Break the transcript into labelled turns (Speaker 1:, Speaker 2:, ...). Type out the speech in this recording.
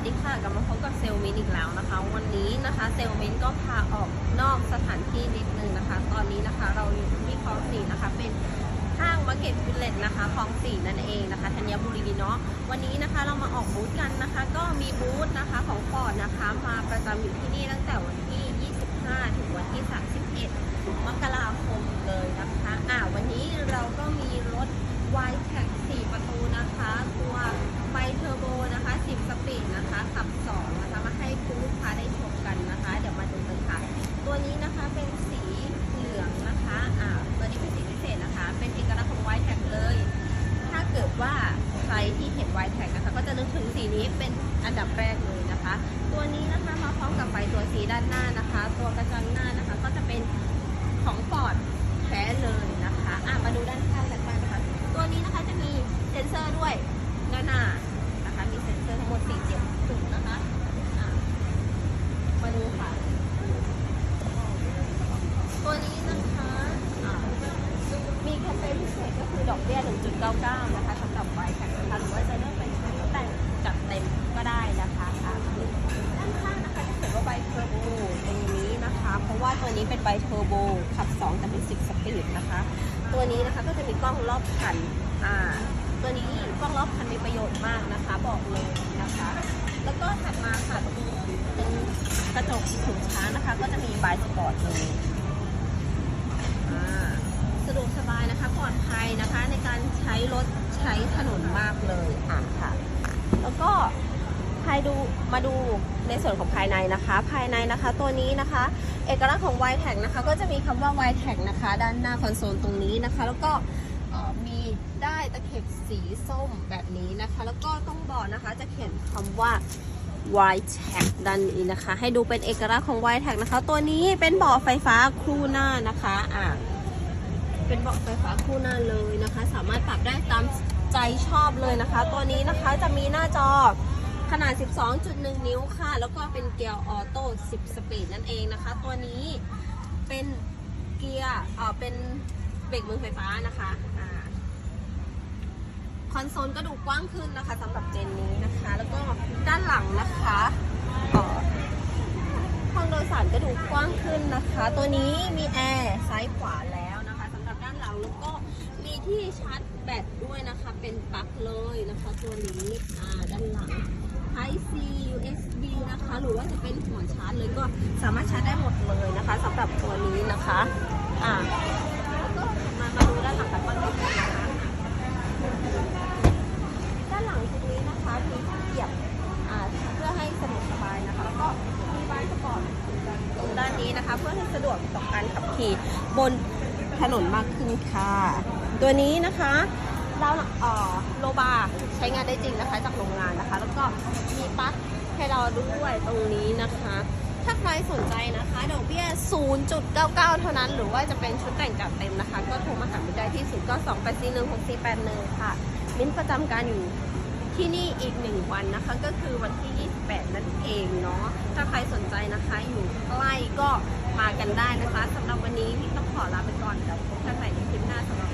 Speaker 1: วัสดีค่ะกลับมาพบกับเซลมินอีกแล้วนะคะ วันนี้นะคะเซลมินก็พาออกนอกสถานที่นิดนึงนะคะ ตอนนี้นะคะเราอยู่ที่คลองสี่นะคะ เป็นห้างมาร์เก็ตวิลเลจนะคะคลองสี่นั่นเองนะคะธัญบุรีเนาะวันนี้นะคะเรามาออกบูธกันนะคะ ก็มีบูธนะคะของฟอร์ดนะคะ มาประจำอยู่ที่นี่ตั้งแต่วันที่ 25 ถึงวันที่ 3 มกราคมเลยนะคะอ่าวันนี้เราก็มีรถ y t e c 4 ประตูนะคะ ตัวไบเทอร์โบนะคะ 10 สปีดนะคะ ขับ 2 นะคะ มาให้คุณลูกค้าได้ชมกันนะคะ เดี๋ยวมาดูกันค่ะ ตัวนี้นะคะเป็นสีเหลืองนะคะ อ่า ตัวนี้เป็นสีพิเศษนะคะ เป็นเอกลักษณ์ของ y t e c เลย ถ้าเกิด ว่าใครที่เห็นไวแท็กนะคะก็จะนึกถึงสีนี้เป็นอันดับแรกเลยนะคะ ตัวนี้นะคะมาพร้อมกับไฟตัวสีด้านหน้านะคะ ตัวกระจังหน้านะคะก็จะเป็นของฟอร์ดแท้เลยนะคะอะมาดูด้านข้างกันบ้างนะคะ ตัวนี้นะคะจะมีเซ็นเซอร์ด้วยด้านหน้านะคะ มีเซ็นเซอร์ทั้งหมด4เจ็ดจุดนะคะอะมาดูค่ะ ตัวนี้นะคะอะมีแคมเปญพิเศษก็คือ ดอกเบี้ย 1.99 นะคะสำหรับไวแข่งนะคะหรือว่าจะเลือกเป็นแต่งจัดเต็มก็ได้นะคะอะด้านข้างนะคะจะเขียนว่าไบเทอร์โบตรงนี้นะคะ เพราะว่าตัวนี้เป็นไบเทอร์โบขับ 2 แต่เป็น 10 สปีดนะคะ ตัวนี้นะคะก็จะมีกล้องรอบคันอ่าตัวนี้กล้องรอบคันมีประโยชน์มากนะคะ บอกเลยนะคะ แล้วก็ถัดมาค่ะตรงนี้เป็นกระจกถุงช้างนะคะ ก็จะมีบายสปอร์ตเลยอ่าสะดวกสบายนะคะปลอดภัยนะคะ ในการใช้รถใช้ถนนมากเลยอะค่ะ แล้วก็ภายดูมาดูในส่วนของภายในนะคะ ภายในนะคะ ตัวนี้นะคะ เอกลักษณ์ของ y t a g นะคะ ก็จะมีคำว่า y t a g นะคะ ด้านหน้าคอนโซลตรงนี้นะคะ แล้วก็มีได้ตะเข็บสีส้มแบบนี้นะคะ แล้วก็ต้องบอกนะคะจะเขียนคำว่า y t a g ด้านนี้นะคะ ให้ดูเป็นเอกลักษณ์ของ y t a g นะคะ ตัวนี้เป็นเบาะไฟฟ้าคู่หน้านะคะอ่าเป็นเบาะไฟฟ้าคู่หน้าเลยนะคะ สามารถปรับได้ตามใจชอบเลยนะคะ ตัวนี้นะคะจะมีหน้าจอ ขนาด 12.1 นิ้วค่ะ แล้วก็เป็นเกียร์ออโต้ 10 สปีดนั่นเองนะคะ ตัวนี้เป็นเกียร์เออเป็นเบรกมือไฟฟ้านะคะคอนโซลก็ดูกว้างขึ้นนะคะสำหรับเจนนี้นะคะ แล้วก็ด้านหลังนะคะเอ่อห้องโดยสารก็ดูกว้างขึ้นนะคะ ตัวนี้มีแอร์ซ้ายขวาแล้วนะคะสำหรับด้านหลังแล้วก็มีที่ชาร์จแบตด้วยนะคะ เป็นปลั๊กเลยนะคะ ตัวนี้อ่าด้านหลัง Type C USB นะคะ หรือว่าจะเป็นหัวชาร์จเลยก็สามารถชาร์จได้หมดเลยนะคะสำหรับตัวนี้นะคะอ่าแล้วก็มามาดูด้านหลังกันบ้างนะคะด้านหลังตรงนี้นะคะมีที่เหยียบอ่าเพื่อให้สะดวกสบายนะคะแล้วก็มีใบานสปอร์ตตรงด้านนี้นะคะ เพื่อให้สะดวกต่อการขับขี่บนถนนมากขึ้นค่ะ ตัวนี้นะคะเราโลบาใช้งานได้จริงนะคะจากโรงงานนะคะ ปลั๊กให้เราด้วยตรงนี้นะคะ ถ้าใครสนใจนะคะดอกเบี้ย 0.99 เท่านั้น หรือว่าจะเป็นชุดแต่งจัดเต็มนะคะ ก็โทรมาหามินได้ที่ 0928416481 ค่ะ มิ้นประจำการอยู่ที่นี่อีกหนึ่งวันนะคะ ก็คือวันที่ 28 นั่นเองเนาะ ถ้าใครสนใจนะคะอยู่ใกล้ก็มากันได้นะคะสำหรับวันนี้พี่ต้องขอลาไปก่อนเดี๋ยวพบกันใหม่ในคลิปหน้าสำหรับ